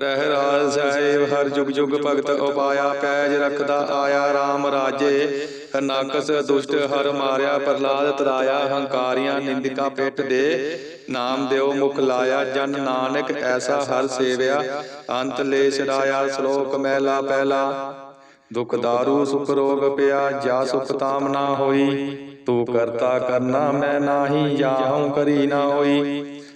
ਰਹਿ ਰਾਜ ਸਾਹਿਬ, ਹਰ ਜੁਗ ਜੁਗ ਭਗਤ ਉਪਾਇਆ, ਪੈਜ ਰਖਦਾ ਆਇਆ RAM ਰਾਜੇ। ਹਰਨਾਕਸ ਦੁਸ਼ਟ ਹਰ ਮਾਰਿਆ ਪ੍ਰਲਾਦ ਤਰਾਇਆ, ਹੰਕਾਰੀਆਂ ਨਿੰਦਿਕਾ ਪਿੱਠ ਦੇ। ਨਾਮ ਦਿਓ ਮੁਖ ਲਾਇਆ, ਜਨ ਨਾਨਕ ਐਸਾ ਹਰ ਸੇਵਿਆ। ਅੰਤ ਲੈ ਛਡਾਇਆ ਸ਼ਲੋਕ ਮਹਿਲਾ ਪਹਿਲਾ। ਦੁਖ ਦਾਰੂ, ਸੁਖ ਰੋਗ ਪਿਆ, ਜਾ ਸੁਖ ਤਾਮ ਨਾ ਹੋਈ। ਤੂੰ ਕਰਤਾ ਕਰਨਾ ਮੈਂ ਨਾਹੀ ਜਾਹਉ ਕਰੀ ਨਾ ਹੋਈ।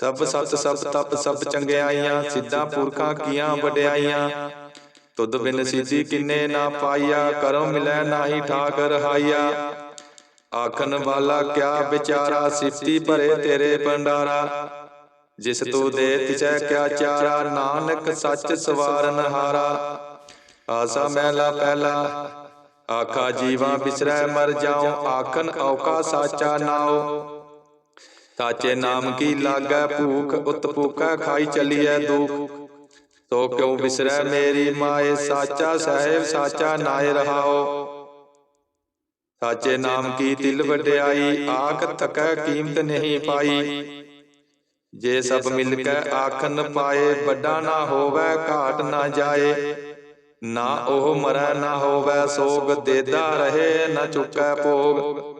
ਸਭ ਸਤ ਸਭ ਤਪ ਸਭ ਚੰਗਿਆਈਆਂ ਸਿੱਧਾ ਪੁਰਖਾਂ ਕੀਆਂ ਵਡਿਆਈਆਂ। ਤੁਧ ਬਿਨ ਸਿੱਧੀ ਕਿੰਨੇ ਨਾ ਪਾਈਆ ਕਰਮ ਮਿਲੈ ਨਾਹੀ ਠਾਕ ਰਹਾਈਆ ਆਖਣ ਵਾਲਾ ਕਿਆ ਵਿਚਾਰਾ ਸਿਫਤੀ ਭਰੇ ਤੇਰੇ ਭੰਡਾਰਾ। ਜਿਸ ਤੂੰ ਦੇ ਤਿਸੈ ਕਿਆ ਚਾਰਾ ਨਾਨਕ ਸੱਚ ਸਵਾਰਨ ਹਾਰਾ ਆਸਾ ਮਹਿਲਾ ਪਹਿਲਾ ਆਖਾ ਜੀਵਾਂ ਬਿਸਰੈ ਮਰ ਜਾਉ ਆਖਨ ਔਕਾ ਸਾਚਾ ਨਾਉ। ਸਾਚੇ ਨਾਮ ਕੀ ਲਾਗੈ ਭੂਖ, ਉਤ ਭੂਖਾ ਖਾਈ ਚਲੀਐ ਦੁਖ। ਤੋ ਕਿਉ ਬਿਸਰੈ ਮੇਰੀ ਮਾਏ, ਸਾਚਾ ਸਾਹਿਬ, ਸਾਚਾ ਨਾਇ ਰਹਾਓ। ਸਾਚੇ ਨਾਮ ਕੀ ਤਿਲ ਵਡਿਆਈ, ਆਖ ਥਕੈ ਕੀਮਤ ਨਹੀਂ ਪਾਈ। ਜੇ ਸਭ ਮਿਲ ਕੇ ਆਖਨ ਪਾਏ, ਵੱਡਾ ਨਾ ਹੋਵੇ, ਘਾਟ ਨਾ ਜਾਏ। ਨਾ ਉਹ ਮਰੈ, ਨਾ ਹੋਵੇ ਸੋਗ, ਦੇਦਾ ਰਹੇ, ਨਾ ਚੁੱਕੈ ਭੋਗ।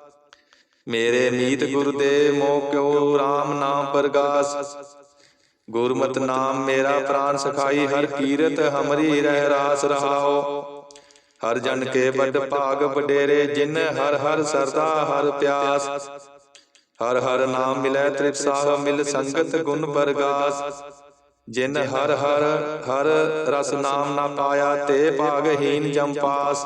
ਮੇਰੇ ਮੀਤ ਗੁਰ ਦੇ ਮੋ ਕਿਉ RAM ਨਾਮ ਪਰਗਾਸ ਗੁਰਮਤਿ ਨਾਮ ਮੇਰਾ ਪ੍ਰਾਨ ਸਖਾਈ ਹਰ ਕੀਰਤ ਹਮਰੀ ਰਹਿ ਰਾਸ ਰਹਾਓ ਹਰ ਜਨ ਕੇ ਵੱਡ ਭਾਗ ਵਡੇਰੇ ਜਿਨ ਹਰ ਹਰ ਸਰਦਾ ਹਰ ਪਿਆਸ ਹਰ ਹਰ ਨਾਮ ਮਿਲੈ ਤ੍ਰਿਪਸਾਹ ਮਿਲ ਸੰਗਤ ਗੁਣ ਪਰਗਾਸ ਜਿਨ ਹਰ ਹਰ ਹਰ ਰਸ ਨਾਮ ਨਾ ਪਾਇਆ ਤੇ ਭਾਗਹੀਨ ਜਮ ਪਾਸ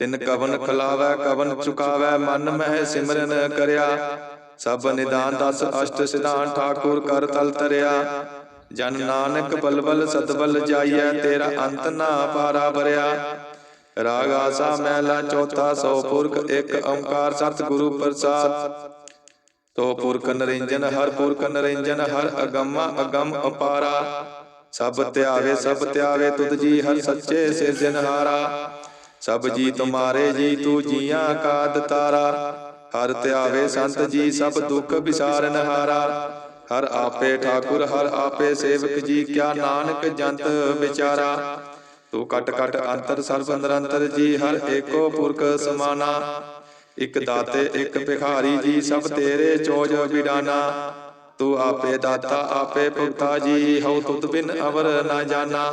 ਤਿਨ ਕਵਨ ਖਲਾਵੈ, ਕਵਨ ਚੁਕਾਵੈ, ਮਨ ਮਹਿ ਸਿਮਰਨ ਕਰਿਆ। ਸਭ ਨਿਦਾਨ ਦਸ ਅਸ਼ਟ ਸਿਧਾਨ ਠਾਕੁਰ ਕਰ ਤਲ ਤਰਿਆ। ਜਨ ਨਾਨਕ ਬਲਬਲ ਸਤਬਲ ਜਾਈਐ, ਤੇਰਾ ਅੰਤ ਨਾ ਪਾਰਾ ਭਰਿਆ। ਰਾਗ ਆਸਾ ਮਹਿਲਾ ਚੌਥਾ, ਸੋ ਪੁਰਖ ਇੱਕ ਓੰਕਾਰ ਸਤ ਗੁਰੂ ਪ੍ਰਸਾਦ। ਤੋ ਪੁਰਖ ਨਰਿੰਜਨ, ਹਰ ਪੁਰਖ ਨਰਿੰਜਨ, ਹਰ ਅਗੰਮਾ ਅਗੰਮ ਅਪਾਰਾ। ਸਭ ਧਿਆਵੇ ਸਭ ਧਿਆਵੇ, ਤੁਧ ਜੀ ਹਰ ਸੱਚੇ ਸਿਰਜਨਹਾਰਾ ਸਭ ਜੀ ਤੁਮਾਰੇ ਜੀ ਤੂੰ ਜੀਆਂ ਕਾ ਦਤਾਰਾ। ਹਰ ਧਿਆਵੇ ਸੰਤ ਜੀ ਸਭ ਦੁੱਖ ਵਿਸਾਰਨ ਹਾਰਾ। ਹਰ ਆਪੇ ਠਾਕੁਰ ਹਰ ਆਪੇ ਸੇਵਕ ਜੀ ਕਿਆ ਨਾਨਕ ਜੰਤ ਵਿਚਾਰਾ। ਤੂੰ ਕਟ ਕਟ ਅੰਤਰ ਸਰਬ ਨਿਰੰਤਰ ਜੀ ਹਰ ਏਕੋ ਪੁਰਖ ਸਮਾਨਾ। ਇਕ ਦਾਤੇ ਇਕ ਭਿਖਾਰੀ ਜੀ ਸਭ ਤੇਰੇ ਚੋਜ ਵਿਡਾਨਾ ਤੂੰ ਆਪੇ ਦਾਤਾ ਆਪੇ ਭੁਗਤਾ ਜੀ ਹਉ ਤੁਧ ਬਿਨ ਅਵਰ ਨਾ ਜਾਣਾ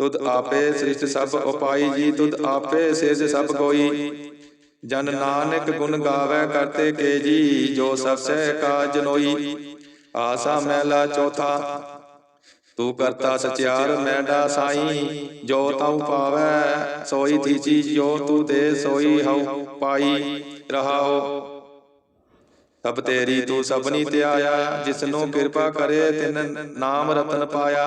ਤੁਧ ਆਪੇ ਸ੍ਰਿਸ਼ਟ ਸਭ ਉਪਾਈ ਜੀ ਤੁਧ ਆਪੇ ਸਿਰਜ ਸਭ ਕੋਈ। ਜਨ ਨਾਨਕ ਗੁਣ ਗਾਵੇ ਕਰਤੇ ਕੇ ਜੀ ਜੋ ਸਭ ਸਹਿ ਕਾ ਜਨੋਈ ਆਸਾ ਮਹਿਲਾ ਚੌਥਾ। ਤੂੰ ਕਰਤਾ ਸਚਿਆਰ ਮੈਂਡਾ ਸਾਈ। ਜੋ ਤਉ ਪਾਵੈ ਸੋਈ ਥੀਚੀ ਜੋ ਤੂੰ ਦੇ ਸੋਈ ਹਉ ਪਾਈ ਰਹਾਓ। ਸਭ ਤੇਰੀ ਤੂੰ ਸਭਨੀ ਤੇ ਆਇਆ ਜਿਸਨੂੰ ਕਿਰਪਾ ਕਰੇ ਤਿਨ ਨਾਮ ਰਤਨ ਪਾਇਆ।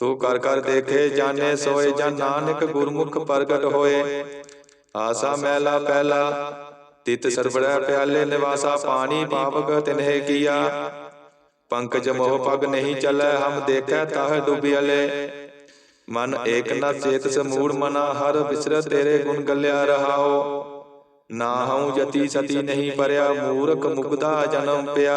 ਤੂੰ ਕਰ ਕਰ ਦੇਖੇ ਜਾਣੇ ਸੋਏ ਜਨ ਨਾਨਕ ਗੁਰਮੁਖ ਪ੍ਰਗਟ ਹੋਏ। ਆਸਾ ਮਹਿਲਾ ਪਹਿਲਾ ਤਿਤ ਸਰਬੜੈ ਪਿਆਲੇ ਨਿਵਾਸਾ ਪਾਣੀ ਪਾਪਕ ਤਿਨਹਿ ਕੀਆ। ਪੰਕਜ ਮੋਹ ਪਗ ਨਹੀਂ ਚੱਲੈ ਹਮ ਦੇਖੈ ਤਾਹ ਡੁਬਿਆਲੇ ਮਨ ਏਕ ਨ ਚੇਤ ਸਮੂੜ ਮਨਾ ਹਰ ਵਿਸਰ ਤੇਰੇ ਗੁਣ ਗੱਲਿਆ ਰਹਾਓ। ਨਾ ਹਉ ਜਤੀ ਸਤੀ ਨਹੀਂ ਪਰਿਆ ਮੂਰਖ ਮੁਗਦਾ ਜਨਮ ਪਿਆ।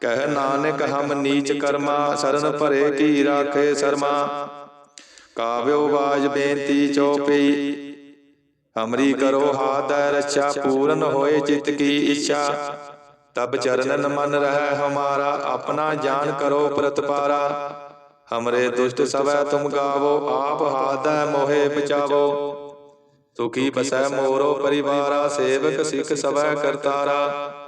ਕਹਿ ਨਾਨਕ ਹਮ ਨੀਚ ਕਰਮਾ, ਸਰਨ ਭਰੇ ਕੀ ਰਾਖੇ ਸਰਮਾ। ਕਾਵਿਓ ਬਾਜ ਬੇਨਤੀ ਚਉਪਈ ਹਮਰੀ ਕਰੋ ਹਾਦੈ ਰੱਛਾ, ਪੂਰਨ ਹੋਏ ਚਿਤ ਕੀ ਇੱਛਾ। ਤਬ ਚਰਨਨ ਮਨ ਰਹਿ ਹਮਾਰਾ, ਆਪਣਾ ਜਾਨ ਕਰੋ ਪ੍ਰਤਪਾਰਾ ਹਮਰੇ ਦੁਸ਼ਟ ਸਵੈ ਤੁਮ ਗਾਵੋ, ਆਪ ਹਾਦੈ ਮੋਹਿ ਬਚਾਵੋ। ਸੁਖੀ ਬਸੈ ਮੋਰੋ ਪਰਿਵਾਰਾ, ਸੇਵਕ ਸਿੱਖ ਸਵੈ ਕਰਤਾਰਾ।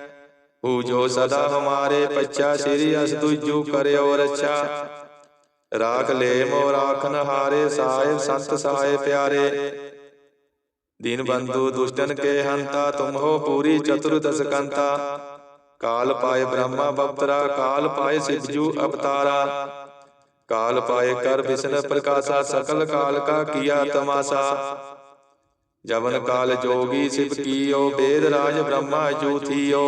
ਹੂ ਜੋ ਸਦਾ ਹਮਾਰੇ ਪੱਛਾ ਸ੍ਰੀ ਅਸ ਤੁਜੂ ਕਰਿਓ ਰੱਛਾ ਰਾਖ ਲੈ ਮੋ ਰਾਖਨ ਹਾਰੇ ਸਾਹਿਬ ਸੰਤ ਸਹਾਏ ਪਿਆਰੇ ਦੀਨ ਬੰਧੂ ਦੁਸ਼ਟਨ ਕੇ ਹੰਤਾ ਤੁਮ ਹੋ ਪੂਰੀ ਚਤੁਰਦਸ ਕੰਤਾ ਕਾਲ ਪਾਏ ਬ੍ਰਹਮਾ ਬਪਤਰਾ ਕਾਲ ਪਾਏ ਸਿਵਜੂ ਅਵਤਾਰਾ ਕਾਲ ਪਾਏ ਕਰ ਵਿਸ਼ਨ ਪ੍ਰਕਾਸ਼ਾ ਸਕਲ ਕਾਲ ਕਾ ਕੀਆ ਤਮਾਸਾ ਜਵਨ ਕਾਲ ਜੋਗੀ ਸਿਵ ਕੀਓ ਬੇਦ ਰਾਜ ਬ੍ਰਹਮਾ ਜੂਥੀਓ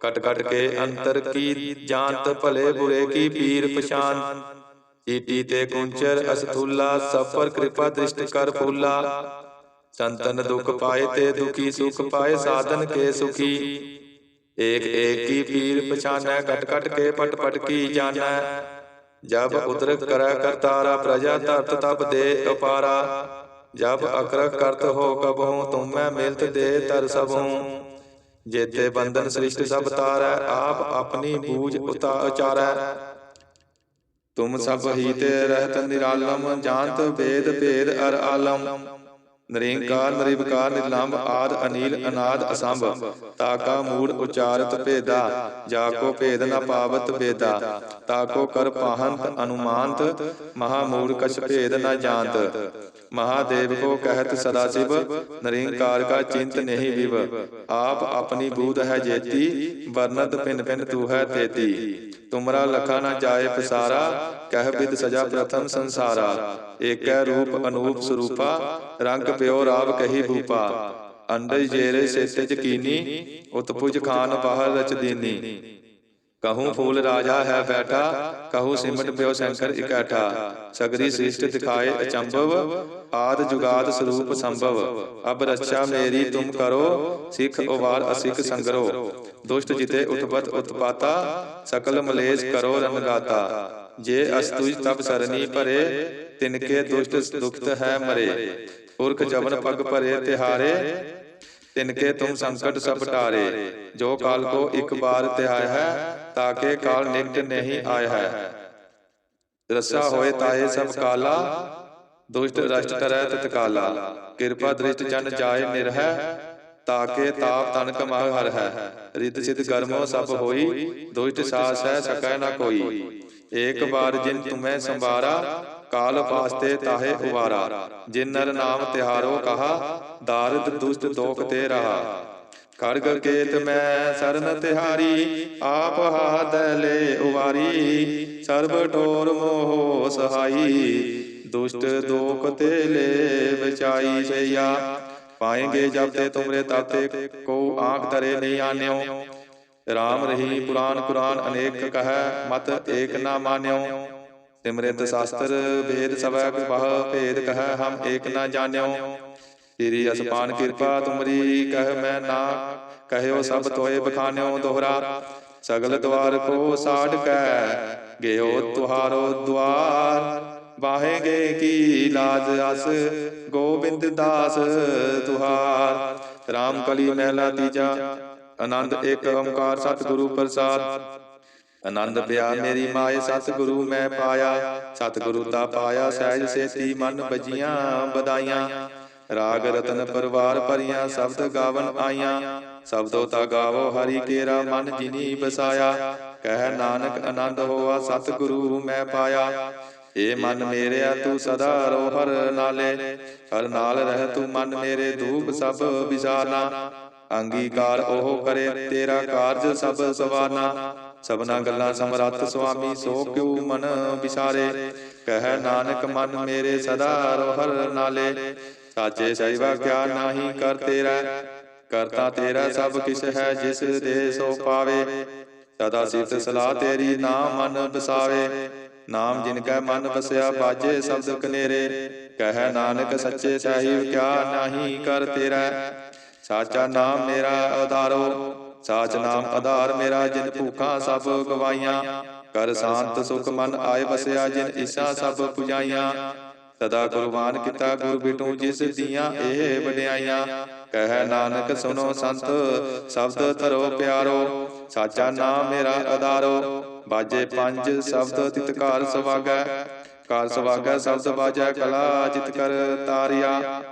ਕਟ ਕਟ ਕੇ ਅੰਤਰ ਕੀ ਜਾਣਤ ਭਲੇ ਬੁਰੇ ਕੀ ਪੀਰ ਪਛਾਨ ਚੀਟੀ ਤੇ ਕੁੰਚਰ ਅਸਥੂਲਾ, ਸਫਰ ਕਿਰਪਾ ਦ੍ਰਿਸ਼ਟ ਕਰ ਫੂਲਾ। ਸੰਤਨ ਦੁਖ ਪਾਏ ਤੇ ਦੁਖੀ ਸੁਖ ਪਾਏ ਸਾਧਨ ਕੇ ਸੁਖੀ। ਏਕ ਏਕ ਕੀ ਪੀਰ ਪਛਾਨੈ, ਕਟ ਕਟ ਕੇ ਪਟ ਪਟ ਕੀ ਜਾਣੈ। ਜਬ ਉਦਰਕ ਕਰੈ ਕਰਤਾਰਾ ਪ੍ਰਜਾ ਧਰਤ ਤਬ ਦੇ ਅਪਾਰਾ ਜਬ ਅਕਰਕ ਕਰਤ ਹੋ ਕਬਹੂ, ਤੁਮੈ ਮਿਲਤ ਦੇ ਤਰ ਸਭੂ। ਜੇਤੇ ਬੰਧਨ ਸ੍ਰਿਸ਼ਟ ਸਭ ਤਾਰੈ ਆਪ ਆਪਣੀ ਬੂਝ ਉਤਾ ਉਚਾਰੈ ਤੁਮ ਸਭ ਹੀ ਤੇ ਰਹਿਤ ਨਿਰਾਲਮ ਜਾਣਤ ਵੇਦ ਭੇਦ ਅਰ ਆਲਮ। ਨਰੇਂਕਾਰ ਨਰਿਵਕਾਰ ਨਿਰਲੰਭ ਆਦ, ਅਨੀਲ, ਅਨਾਦ, ਅਸੰਭ। ਤਾਕਾ, ਮੂੜ, ਉਚਾਰਤ, ਭੇਦਾ। ਜਾ ਕੋ ਭੇਦ ਨ ਪਾਵਤ ਬੇਦਾ ਤਾਕੋ, ਕਰ ਪਾਹੰਤ, ਅਨੁਮਾਨਤ। ਮਹਾ ਮੂੜ ਕਛ ਭੇਦ ਨ ਜਾਣਤ। ਮਹਾਦੇਵ ਕੋ ਕਹਿਤ ਸਦਾ ਸਿਵ। ਨਰਿੰਕਾਰ ਕਾ ਚਿੰਤ ਨਹੀਂ ਵਿਵ। ਆਪ ਆਪਣੀ ਬੂਧ ਹੈ ਜੇਤੀ। ਵਰਨਤ ਪਿਨ ਪਿਨ ਤੂ ਹੈ ਤੇਤੀ। ਤੁਮਰਾ ਲਖਾ ਨਾ ਜਾਏ ਪਸਾਰਾ ਕਹਿ ਬਿਦ ਸਜਾ ਪ੍ਰਥਮ ਸੰਸਾਰਾ। ਏਕੈ ਰੂਪ ਅਨੂਪ ਸਰੂਪਾ ਰੰਗ ਪਿਓ ਰਾਵ ਕਹੀ ਭੂਪਾ। ਅੰਡਜ ਜੇਰੇ ਸੇਤੇ ਚ ਕੀਨੀ ਉਤਪੁਜ ਖਾਨ ਬਾਹਰ ਰਚ ਦੀਨੀ। ਕਹੂੰ ਫੂਲ ਰਾਜਾ ਹੈ ਬੈਠਾ ਕਹੂੰ ਸਿਮਟ ਪਿਓ ਸ਼ੰਕਰ ਇਕੱਠਾ ਸਗਰੀ ਸ੍ਰਿਸ਼ਟ ਦਿਖਾਏ ਅਚੰਭਵ ਆਦ ਜੁਗਾਦ ਸਰੂਪ ਸੰਭਵ। ਅਬ ਰੱਛਾ ਮੇਰੀ ਤੁਮ ਕਰੋ ਸਿੱਖ ਉਵਾਰ ਅਸਿਖ ਸੰਗਰੋ। ਦੁਸ਼ਟ ਜਿਤੇ ਉਤਪਤ ਉਤਪਾਤਾ ਸਕਲ ਮਲੇਸ਼ ਕਰੋ ਰਨਗਾਤਾ ਜੇ ਅਸਤੁਜ ਤਬ ਸਰਨੀ ਭਰੇ ਤਿਨਕੇ ਦੁਸ਼ਟ ਦੁਖਤ ਹੈ ਮਰੇ। ਪੁਰਖ ਜਵਨ ਪਗ ਭਰੇ ਤਿਹਾਰੇ ਤਿਨਕੇ ਤੁਮ ਸੰਕਟ ਸਭ ਟਾਰੇ ਜੋ ਕਾਲ ਕੋ ਇੱਕ ਬਾਰ ਤਿਹਾਇ ਹੈ ਤਾਕੇ ਕਾਲ ਨਿਕਟ ਨਹੀਂ ਆਇ ਹੈ। ਰਸਾ ਹੋਏ ਤਾਏ ਸਭ ਕਾਲਾ ਦੁਸ਼ਟ ਰਸ਼ਟ ਕਰੈ ਤਤਕਾਲਾ ਕਿਰਪਾ ਦ੍ਰਿਸ਼ਟ ਜਨ ਜਾਏ ਨਿਰਹਿ ਤਾਕੇ ਤਾਪ ਤਨ ਕਮਹ ਹਰ ਹੈ। ਰਿਤ ਸਿਤ ਕਰਮੋ ਸਭ ਹੋਈ ਦੁਸ਼ਟ ਸਾਸ ਹੈ ਸਕੈ ਨਾ ਕੋਈ। ਏਕ ਬਾਰ ਜਿਨ ਤੁਮੈ ਸੰਵਾਰਾ ਕਾਲ ਪਾਸਤੇ ਤਾਹੇ ਉਵਾਰਾ। ਜਿਨ ਨਰ ਨਾਮ ਤਿਹਾਰੋ ਕਹਾ ਦਾਰਿਦ ਦੁਸ਼ਟ ਦੋਖ ਤੇ ਰਹਾ। ਕਰ ਕੇਤ ਮੈਂ ਸਰਨ ਤਿਹਾਰੀ, ਆਪ ਹਾਦੈ ਲੈ ਉਵਾਰੀ। ਸਰਬ ਠੋਰ ਮੋਹ ਸਹਾਈ, ਦੁਸ਼ਟ ਦੋਖ ਤੇ ਲੈ ਵਿਚਾਈ ਸਈਆ। ਪਾਏਂਗੇ ਜਬ ਤੇ ਤੁਮਰੇ ਤਾਤੇ ਕੋ ਆਂਖ ਧਰੇ ਨਹੀਂ ਆਨਿਓ। ਰਾਮ ਰਹੀ ਪੁਰਾਨ ਕੁਰਾਨ ਅਨੇਕ ਕਹੈ, ਮਤ ਏਕ ਨਾ ਮਾਨਿਓ। ਸਿਮਰਿਤ ਸ਼ਾਸਤਰ ਭੇਦ ਸਵੈ ਬਹੁ, ਭੇਦ ਕਹੈ, ਹਮ ਏਕ ਨਾ ਜਾਣਿਓ। ਤੇਰੀ ਅਸਪਾਨ ਕਿਰਪਾ ਤੁਮਰੀ ਕਹਿ ਮੈਂ ਨਾ ਕਹਿਓ ਸਭ ਤੋਏ ਬਖਾਨਿਓ ਦੋਹਰਾ। ਸਗਲ ਦਵਾਰ ਕੋ ਸਾੜ ਕੈ ਗਿਓ ਤੁਹਾਰੋ ਦਵਾਰ। ਵਾਹੇਗੇ ਕੀ ਲਾਜ ਅਸ? ਗੋਬਿੰਦ ਦਾਸ ਤੁਹਾਰ ਰਾਮ ਕਲੀ ਮਹਿਲਾ ਤੀਜਾ। ਆਨੰਦ ਇੱਕ ਓੰਕਾਰ ਸਤਿਗੁਰੂ ਪ੍ਰਸਾਦ। ਆਨੰਦ ਪਿਆ ਮੇਰੀ ਮਾਏ ਸਤਿਗੁਰੂ ਮੈਂ ਪਾਇਆ। ਸਤਿਗੁਰੂ ਤਾ ਪਾਇਆ ਸਹਿਜ ਸੇਤੀ ਮਨ ਬਜੀਆਂ ਬਦਾਈਆਂ। ਰਾਗ ਰਤਨ ਪਰਵਾਰ ਭਰੀਆਂ ਸ਼ਬਦ ਗਾਵਨ ਆਈਆਂ ਸ਼ਬਦੋ ਤਾ ਗਾਵੋ ਹਰੀ ਕੇਰਾ ਮਨ ਜਿਨੀ ਬਸਾਇਆ ਕਹਿ ਨਾਨਕ ਆਨੰਦ ਹੋਆ, ਸਤਿਗੁਰੂ ਮੈਂ ਪਾਇਆ। ਏ ਮਨ ਮੇਰਿਆ ਤੂੰ ਸਦਾ ਰੋ ਹਰ ਨਾਲੇ। ਹਰ ਨਾਲ ਰਹਿ ਤੂੰ ਮਨ ਮੇਰੇ ਧੂਪ ਸਭ ਵਿਸਾਰਨਾ ਅੰਗੀਕਾਰ ਉਹ ਕਰੇ ਤੇਰਾ ਕਾਰਜ ਸਭ ਸਵਾਰਨਾ ਸਭਨਾ ਗੱਲਾਂ ਸਮਰੱਥ ਸੁਆਮੀ, ਸੋ ਕਿਉ ਮਨ ਵਿਸਾਰੇ। ਕਹਿ ਨਾਨਕ ਮਨ ਮੇਰੇ ਸਦਾ ਰੋ ਹਰ ਨਾਲੇ। ਸਾਚੇ ਸਹਿਵਾ ਕਿਆ ਨਾਹੀ ਕਰ ਤੇਰਾ। ਕਰਤਾ ਤੇਰਾ ਸਭ ਕਿਛ ਹੈ ਜਿਸ ਦੇ ਸੋ ਪਾਵੇ। ਸਦਾ ਸਿਫਤ ਸਲਾਹ ਤੇਰੀ ਨਾਮ ਮਨ ਬਸਾਵੇ ਨਾਮ ਜਿਨ ਕੈ ਮਨ ਵਸਿਆ ਬਾਜੇ ਸ਼ਬਦ ਕਨੇਰੇ। ਕਹਿ ਨਾਨਕ ਸੱਚੇ ਸਾਹਿਬ ਕਿਆ ਨਾਹੀ ਕਰ ਤੇਰਾ। ਸਾਚਾ ਨਾਮ ਮੇਰਾ ਆਧਾਰੋ ਸਾਚ ਨਾਮ ਆਧਾਰ ਮੇਰਾ ਜਿਨ ਭੂਖਾਂ ਸਭ ਗਵਾਈਆਂ ਕਰ ਸ਼ਾਂਤ ਸੁਖ ਮਨ ਆਏ ਵਸਿਆ ਜਿਨ ਇਸਾ ਸਭ ਪੁਜਾਈਆਂ। ਸਦਾ ਕੁਰਬਾਨ ਕੀਤਾ ਗੁਰ ਬਿਟੂ ਜਿਸ ਦੀਆਂ ਇਹ ਵਡਿਆਈਆਂ। ਕਹਿ ਨਾਨਕ ਸੁਨੋ ਸੰਤ, ਸ਼ਬਦ ਧਰੋ ਪਿਆਰੋ, ਸਾਚਾ ਨਾਮ ਮੇਰਾ ਆਧਾਰੋ ਬਾਜੇ ਪੰਜ ਸ਼ਬਦ ਤਿਤਕਾਰ ਸਵਾਗੈ ਕਾਰ ਸਵਾਗੈ, ਸ਼ਬਦ ਬਾਜੈ, ਕਲਾ ਜਿਤ ਕਰ ਤਾਰਿਆ।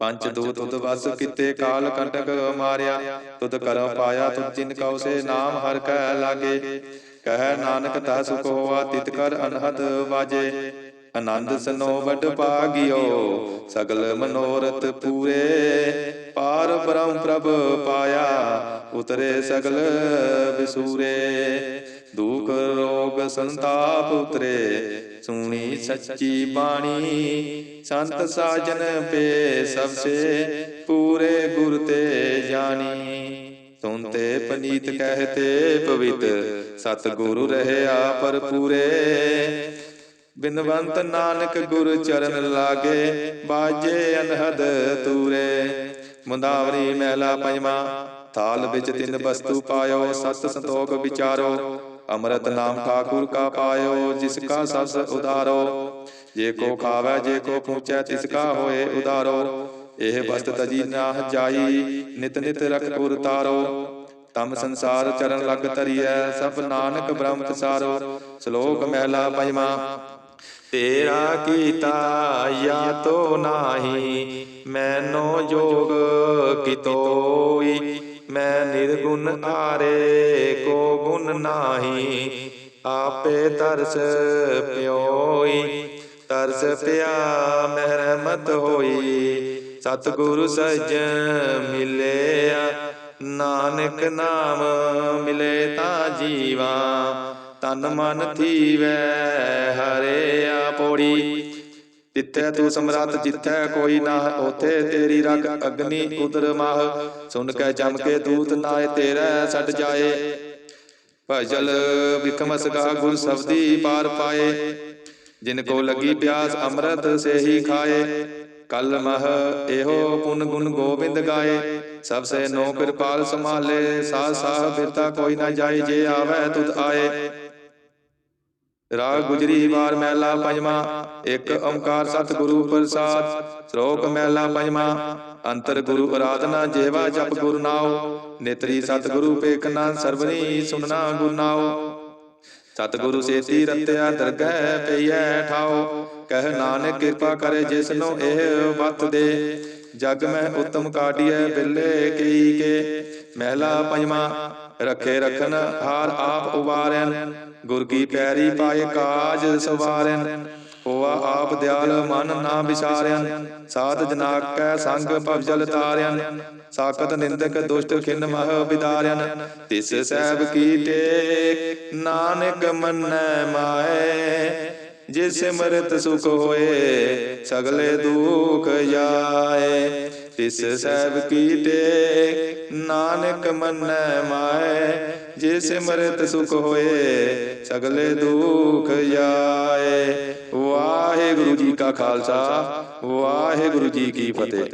ਪੰਜ ਦੂਤ ਤੁਧ ਵਸ ਕਿਤੇ ਕਾਲ ਕੰਟਕ ਮਾਰਿਆ। ਤੁਧ ਕਰਮ ਪਾਇਆ ਤੁਧ ਜਿਨ ਕਉ ਸੇ ਨਾਮ ਹਰ ਕੈ ਲਾਗੇ। ਕਹਿ ਨਾਨਕ ਤਾ ਸੁਖ ਹੋਆ ਤਿਤ ਕਰ ਅਨਹਦ ਵਾਜੇ। ਆਨੰਦ ਸਨੋ ਵਡ ਭਾਗਿਓ ਸਗਲ ਮਨੋਰਥ ਪੂਰੇ। ਪਾਰ। ਬ੍ਰਹਮ ਪ੍ਰਭ ਪਾਇਆ ਉਤਰੇ ਸਗਲ ਵਿਸੂਰੇ ਦੁਖ ਰੋਗ ਸੰਤਾਪ ਉਤਰੇ ਸੁਣੀ ਸੱਚੀ ਬਾਣੀ। ਸੰਤ ਸਾਜਨ ਪੇ ਸਭ ਸੇ ਪੂਰੇ ਗੁਰ ਤੇ ਜਾਣੀ। ਸੁਨਤੇ ਪਨੀਤ ਕਹਤੇ ਪਵਿੱਤ ਸਤ ਗੁਰੂ ਰਹਿਆ ਪਰ ਪੂਰੇ ਬਿਨਵੰਤ ਨਾਨਕ ਗੁਰ ਚਰਨ ਲਾਗੇ, ਬਾਜੇ ਅਨਹਦ ਤੂਰੇ। ਮੁੰਦਾਵਰੀ ਮਹਿਲਾ ਪੰਜਵਾ, ਥਾਲ ਵਿੱਚ ਤਿੰਨ ਵਸਤੂ ਪਾਇਓ, ਸਤ ਸੰਤੋਖ ਵਿਚਾਰੋ। ਅੰਮ੍ਰਿਤ ਨਾਮ ਠਾਕੁਰ ਕਾ ਪਾਇਓ, ਜਿਸ ਕਾ ਸਸ ਉਦਾਰੋ ਜੇ ਕੋ ਖਾਵੇ, ਜੇ ਕੋ ਪੂਛੈ ਤਿਸ ਕਾ ਹੋਏ ਉਦਾਰੋ ਇਹ ਵਸਤ ਤਜੀ ਨਾ ਜਾਈ, ਨਿਤ ਨਿਤ ਰਖ ਪੁਰ ਤਾਰੋ। ਤਮ ਸੰਸਾਰ ਚਰਨ ਲਗ ਧਰੀਐ, ਸਭ ਨਾਨਕ ਬ੍ਰਹਮ ਤਸਾਰੋ ਸ਼ਲੋਕ ਮਹਿਲਾ ਪੰਜਵਾ ਤੇਰਾ ਕੀਤਾ ਯਾ ਤੋ ਨਾਹੀ, ਮੈਨੋ ਜੋਗ ਕਿਤੋਈ ਮੈਂ ਨਿਰਗੁਣ ਆਰੇ ਕੋ ਗੁਣ ਨਾਹੀ, ਆਪੇ ਤਰਸ ਪਿਓਈ, ਤਰਸ ਪਿਆ ਮਹਿਰਮਤ ਹੋਈ, ਸਤਿਗੁਰੂ ਸਜਣ ਮਿਲਿਆ, ਨਾਨਕ ਨਾਮ ਮਿਲੇ ਤਾਂ ਜੀਵਾ ਤਨ ਮਨ ਥੀਵੈ ਹਰਿਆ ਪੋੜੀ। ਤਿੱਥੈ ਤੂੰ ਸਮਰੱਥ, ਜਿੱਥੈ ਕੋਈ ਨਾ ਉਥੇ ਤੇਰੀ ਰਗ ਅਗਨੀ ਉਦਰ ਮਾਹ। ਸੁਨ ਕੇ ਜਮ ਕੇ ਦੂਤ ਨਾਏ, ਤੇਰਾ ਛੱਡ ਜਾਏ। ਭਜਲ ਵਿਕਮਸ ਗਾ ਗੁਰ ਸਬਦੀ ਪਾਰ ਪਾਏ। ਜਿਨ ਕੋ ਲੱਗੀ ਪਿਆਸ, ਅੰਮ੍ਰਿਤ ਸੇ ਹੀ ਖਾਏ। ਕਲ ਮਹ ਇਹੋ ਪੁਨ ਗੁਣ ਗੋਬਿੰਦ ਗਾਏ। ਸਭ ਸੇ ਨੋ ਕਿਰਪਾਲ ਸੰਭਾਲੇ, ਸਾਹ ਸਾਹ ਬਿਰਤਾ ਕੋਈ ਨਾ ਜਾਏ, ਜੇ ਆਵੇ ਤੁਧ ਆਏ। ਰਾਗ ਗੁਜਰੀ ਵਾਰ ਮਹਿਲਾ ਪੰਜਵਾ ਇੱਕ ਓੰਕਾਰ ਸਤਿਗੁਰੂ ਪ੍ਰਸਾਦ ਸ਼ਲੋਕ ਮਹਿਲਾ ਪੰਜਵਾ ਅੰਤਰ ਗੁਰੂ ਆਰਾਧਨਾ ਜੇਵਾ ਜਪ ਗੁਰ ਨਾਉ ਨੇਤਰੀ ਸਤਿਗੁਰੂ ਪੇਖਨਾ ਸਰਵਨੀ ਸੁਨਣਾ ਗੁਰ ਨਾਉ। ਸਤਿਗੁਰੂ ਸੇਤੀ ਰਤਿਆ ਦਰਗਹਿ ਪਈਐ ਠਾਉ। ਕਹਿ ਨਾਨਕ ਕਿਰਪਾ ਕਰੇ ਜਿਸਨੂੰ ਇਹ ਵਤ ਦੇ। ਜਗ ਮੈਂ ਉਤਮ ਕਾਢੀਐ ਬਿੱਲੇ ਕਈ ਕੇ। ਮਹਿਲਾ ਪੰਜਵਾ ਰਖੇ ਰਖਨ ਹਾਰ ਆਪ ਉਵਾਰੈਨ, ਗੁਰ ਕੀ ਪੈਰੀ ਪਾਏ ਕਾਜ ਸਵਾਰੈਨ। ਹੋਆ ਆਪ ਦਿਆਲ ਮਨ ਨਾ ਵਿਸਾਰਿਆਨ ਸਾਧ ਜਨਾ ਕੈ ਸੰਗ ਭਵਜਲ ਤਾਰਿਆਨ ਸਾਕਤ ਨਿੰਦਕ ਦੁਸ਼ਟ ਖਿਨ ਮਹ ਵਿਦਾਰਿਆਨ ਤਿਸ ਸਹਿਬ ਕੀ ਟੇਕ, ਨਾਨਕ ਮੰਨੈ ਮਾਏ। ਜਿਸ ਸਿਮਰਤ ਸੁਖ ਹੋਏ, ਸਗਲੇ ਦੁਖ ਜਾਏ। ਤਿਸ ਸਹਿਬ ਕੀ ਨਾਨਕ ਮੰਨੈ ਮਾਏ, ਜੇ ਸਿਮਰਤ ਸੁਖ ਹੋਏ, ਸਗਲੇ ਦੁਖ ਜਾਏ। ਵਾਹਿਗੁਰੂ ਜੀ ਕਾ ਖਾਲਸਾ, ਵਾਹਿਗੁਰੂ ਜੀ ਕੀ ਫਤਿਹ।